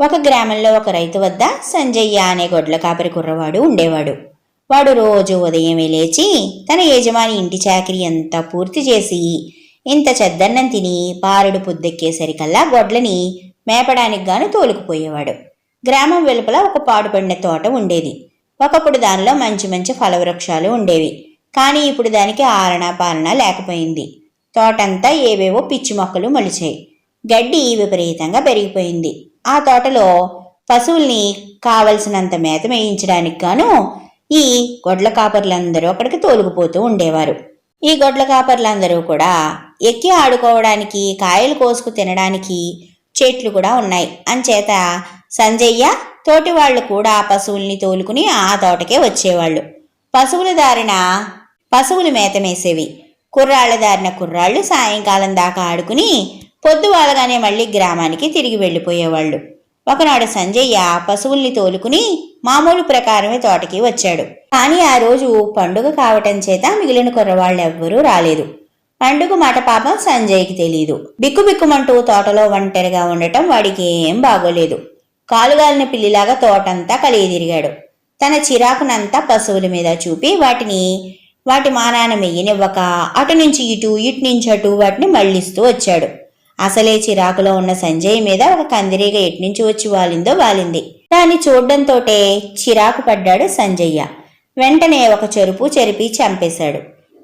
ఒక గ్రామంలో ఒక రైతు వద్ద సంజయ్య అనే గొడ్ల కాపరి కుర్రవాడు ఉండేవాడు. వాడు రోజు ఉదయమే లేచి తన యజమాని ఇంటి చాకరీ అంతా పూర్తి చేసి ఇంత చెద్దన్నం తిని పారుడు పొద్దెక్కేసరికల్లా గొడ్లని మేపడానికి గాను తోలుకుపోయేవాడు. గ్రామం వెలుపల ఒక పాడుపడిన తోట ఉండేది. ఒకప్పుడు దానిలో మంచి మంచి ఫలవృక్షాలు ఉండేవి. కానీ ఇప్పుడు దానికి ఆలన పాలన లేకపోయింది. తోటంతా ఏవేవో పిచ్చి మొక్కలు మొలిచాయి. గడ్డి విపరీతంగా పెరిగిపోయింది. ఆ తోటలో పశువుల్ని కావలసినంత మేత మేయించడానికి గాను ఈ గొడ్ల కాపర్లందరూ అక్కడికి తోలుకుపోతూ ఉండేవారు. ఈ గొడ్ల కాపర్లందరూ కూడా ఎక్కి ఆడుకోవడానికి కాయలు కోసుకు తినడానికి చెట్లు కూడా ఉన్నాయి. అంచేత సంజయ్య తోటి వాళ్ళు కూడా పశువుల్ని తోలుకుని ఆ తోటకే వచ్చేవాళ్ళు. పశువుల దారిన పశువులు మేతమేసేవి కుర్రాళ్ళ దారిన కుర్రాళ్ళు సాయంకాలం దాకా ఆడుకుని పొద్దువాలగానే మళ్ళీ గ్రామానికి తిరిగి వెళ్ళిపోయేవాళ్ళు. ఒకనాడు సంజయ్య పశువుల్ని తోలుకుని మామూలు ప్రకారమే తోటకి వచ్చాడు. కానీ ఆ రోజు పండుగ కావటం చేత మిగిలిన కుర్రవాళ్ళెవ్వరూ రాలేదు. పండుగ మాట పాపం సంజయ్కి తెలియదు బిక్కుబిక్కుమంటూ తోటలో ఒంటరిగా ఉండటం వాడికి ఏం బాగోలేదు. కాలుగాలిన పిల్లిలాగా తోటంతా కలిగి తిరిగాడు తన చిరాకునంతా పశువుల మీద చూపి వాటిని వాటి మానాన మెయ్యనివ్వక అటు నుంచి ఇటు ఇటు నుంచి అటు వాటిని మళ్ళిస్తూ వచ్చాడు. అసలే చిరాకులో ఉన్న సంజయ్ మీద ఒక కందిరీగ ఎట్నుంచి వచ్చి వాలిందో వాలింది. దాన్ని చూడ్డంతోటే చిరాకు పడ్డాడు సంజయ్య. వెంటనే ఒక చెరుపు చెరిపి చంపేశాడు.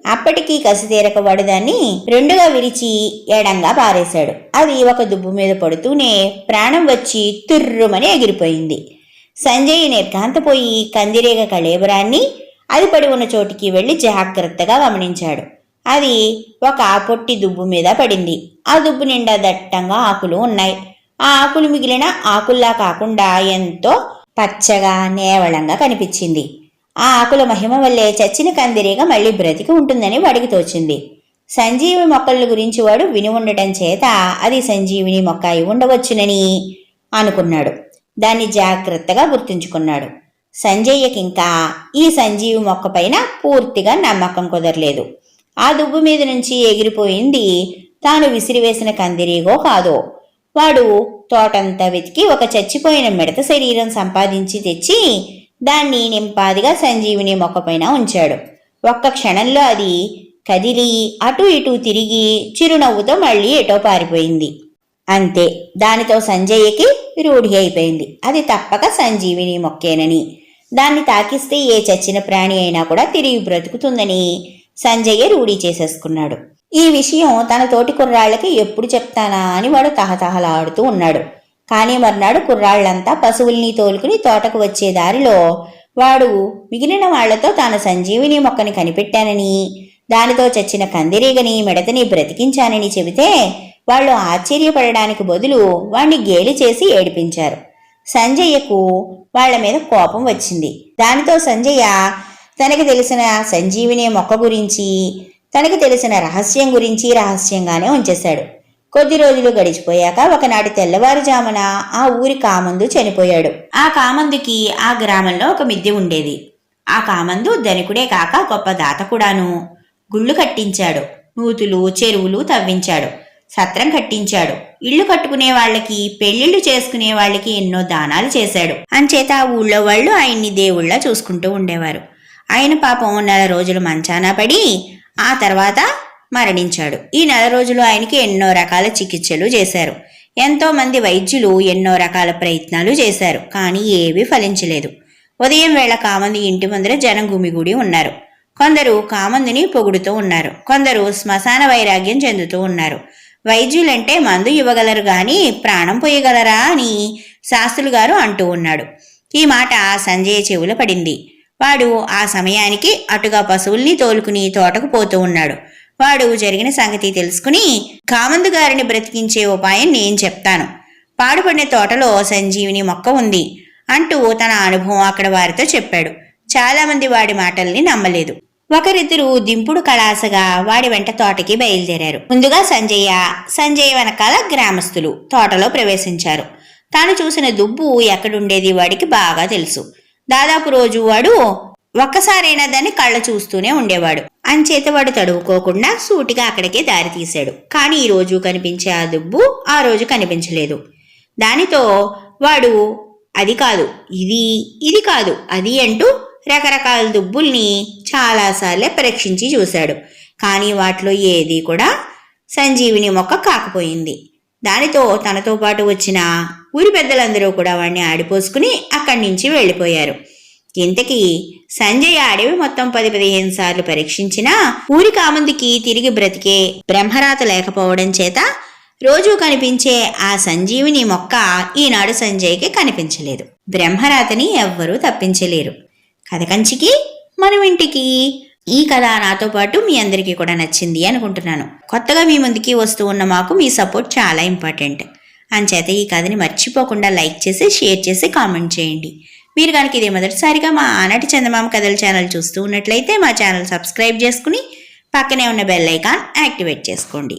అప్పటికీ కసి తీరక వాడు దాన్ని రెండుగా విరిచి ఎడంగా పారేశాడు. అది ఒక దుబ్బు మీద పడుతూనే ప్రాణం వచ్చి తుర్రుమని ఎగిరిపోయింది. సంజయ్ నిర్ఘాంతపోయి కందిరీగ కళేబరాన్ని అది పడి ఉన్న చోటికి వెళ్ళి జాగ్రత్తగా గమనించాడు. అది ఒక పొట్టి దుబ్బు మీద పడింది. ఆ దుబ్బు నిండా దట్టంగా ఆకులు ఉన్నాయి. ఆ ఆకులు మిగిలిన ఆకుల్లా కాకుండా ఎంతో పచ్చగా నేవళంగా కనిపించింది. ఆ ఆకుల మహిమ వల్లే చచ్చిన కందిరీగ మళ్ళీ బ్రతికి ఉంటుందని వాడికి తోచింది. సంజీవి మొక్కల గురించి వాడు విని ఉండటం చేత అది సంజీవిని మొక్క అయి ఉండవచ్చునని అనుకున్నాడు. దాన్ని జాగ్రత్తగా గుర్తుంచుకున్నాడు. సంజయ్యకింకా ఈ సంజీవి మొక్క పైన పూర్తిగా నమ్మకం కుదరలేదు. ఆ దుబ్బు మీద నుంచి ఎగిరిపోయింది. తాను విసిరివేసిన కందిరీగో కాదో వాడు తోటంతా వెతికి ఒక చచ్చిపోయిన మిడత శరీరం సంపాదించి తెచ్చి దాన్ని నింపాదిగా సంజీవిని మొక్కపైన ఉంచాడు. ఒక్క క్షణంలో అది కదిలి అటు ఇటు తిరిగి చిరునవ్వుతో మళ్ళీ ఎటో పారిపోయింది. అంతే దానితో సంజయ్యకి రూఢి అయిపోయింది. అది తప్పక సంజీవిని మొక్కేనని. దాన్ని తాకిస్తే ఏ చచ్చిన ప్రాణి అయినా కూడా తిరిగి బ్రతుకుతుందని సంజయ్య రూఢీ చేసేసుకున్నాడు. ఈ విషయం తన తోటి కుర్రాళ్ళకి ఎప్పుడు చెప్తానా అని వాడు తహతహలాడుతూ ఉన్నాడు. కానీ మర్నాడు కుర్రాళ్ళంతా పశువుల్ని తోలుకుని తోటకు వచ్చే దారిలో వాడు మిగిలిన వాళ్ళతో తాను సంజీవిని మొక్కని కనిపెట్టానని దానితో చచ్చిన కందిరీగని మిడతని బ్రతికించానని చెబితే వాళ్ళు ఆశ్చర్యపడడానికి బదులు వాణ్ణి గేలి చేసి ఏడిపించారు. సంజయ్యకు వాళ్ళ మీద కోపం వచ్చింది. దానితో సంజయ్య తనకి తెలిసిన సంజీవిని మొక్క గురించి తనకి తెలిసిన రహస్యం గురించి రహస్యంగానే ఉంచేశాడు. కొద్ది రోజులు గడిచిపోయాక ఒకనాటి తెల్లవారుజామున ఆ ఊరి కామందు చనిపోయాడు. ఆ కామందుకి ఆ గ్రామంలో ఒక మిద్దె ఉండేది. ఆ కామందు ధనికుడే కాక గొప్ప దాత కూడాను. గుళ్ళు కట్టించాడు. నూతులు చెరువులు తవ్వించాడు. సత్రం కట్టించాడు. ఇల్లు కట్టుకునే వాళ్ళకి పెళ్ళిళ్ళు చేసుకునే వాళ్ళకి ఎన్నో దానాలు చేశాడు. అంచేత ఆ ఊళ్ళో వాళ్ళు ఆయన్ని దేవుళ్ళ చూసుకుంటూ ఉండేవారు. ఆయన పాపం నెల రోజులు మంచాన పడి ఆ తర్వాత మరణించాడు. ఈ నెల రోజులు ఆయనకి ఎన్నో రకాల చికిత్సలు చేశారు. ఎంతో మంది వైద్యులు ఎన్నో రకాల ప్రయత్నాలు చేశారు కానీ ఏవి ఫలించలేదు. ఉదయం వేళ కామంది ఇంటి ముందర జనం గుమిగూడి ఉన్నారు. కొందరు కామందిని పొగుడుతూ ఉన్నారు. కొందరు శ్మశాన వైరాగ్యం చెందుతూ ఉన్నారు. వైద్యులంటే మందు ఇవ్వగలరు గాని ప్రాణం పోయగలరా అని శాస్త్రులు గారు అంటూ ఉన్నాడు. ఈ మాట సంజయ్ చెవుల పడింది. వాడు ఆ సమయానికి అటుగా పశువుల్ని తోలుకుని తోటకు పోతూ ఉన్నాడు. వాడు జరిగిన సంగతి తెలుసుకుని కామందు గారిని బ్రతికించే ఉపాయం నేను చెప్తాను. పాడుపడిన తోటలో సంజీవిని మొక్క ఉంది అంటూ తన అనుభవం అక్కడ వారితో చెప్పాడు. చాలామంది వాడి మాటల్ని నమ్మలేదు. ఒకరిద్దరు దింపుడు కళాసగా వాడి వెంట తోటకి బయలుదేరారు. ముందుగా సంజయ్య సంజయ్ వెనకాల గ్రామస్తులు తోటలో ప్రవేశించారు. తాను చూసిన దుబ్బు ఎక్కడుండేది వాడికి బాగా తెలుసు. దాదాపు రోజు వాడు ఒక్కసారైనా దాన్ని కళ్ళ చూస్తూనే ఉండేవాడు. అంచేత వాడు తడువుకోకుండా సూటిగా అక్కడికే దారి తీశాడు. కానీ ఈ రోజు కనిపించే ఆ దుబ్బు ఆ రోజు కనిపించలేదు. దానితో వాడు అది కాదు ఇది ఇది కాదు అది అంటూ రకరకాల దుబ్బుల్ని చాలాసార్లే పరీక్షించి చూశాడు. కానీ వాటిలో ఏది కూడా సంజీవిని మొక్క కాకపోయింది. దానితో తనతో పాటు వచ్చిన ఊరి పెద్దలందరూ కూడా వాడిని ఆడిపోసుకుని అక్కడి నుంచి వెళ్ళిపోయారు. ఇంతకీ సంజయ్ అడవి మొత్తం పది పదిహేను సార్లు పరీక్షించినా ఊరి కామందికి తిరిగి బ్రతికే బ్రహ్మరాత లేకపోవడం చేత రోజూ కనిపించే ఆ సంజీవిని మొక్క ఈనాడు సంజయ్కి కనిపించలేదు. బ్రహ్మరాతని ఎవ్వరూ తప్పించలేరు. కథ కంచికి మనం ఇంటికి ఈ కథ నాతో పాటు మీ అందరికీ కూడా నచ్చింది అనుకుంటున్నాను. కొత్తగా మీ ముందుకి వస్తూ ఉన్న మాకు మీ సపోర్ట్ చాలా ఇంపార్టెంట్. అంచేత ఈ కథని మర్చిపోకుండా లైక్ చేసి షేర్ చేసి కామెంట్ చేయండి. మీరు కనుక ఇది మొదటిసారిగా మా ఆనాటి చందమామ కథల ఛానల్ చూస్తూ ఉన్నట్లయితే మా ఛానల్ సబ్స్క్రైబ్ చేసుకుని పక్కనే ఉన్న బెల్ ఐకాన్ యాక్టివేట్ చేసుకోండి.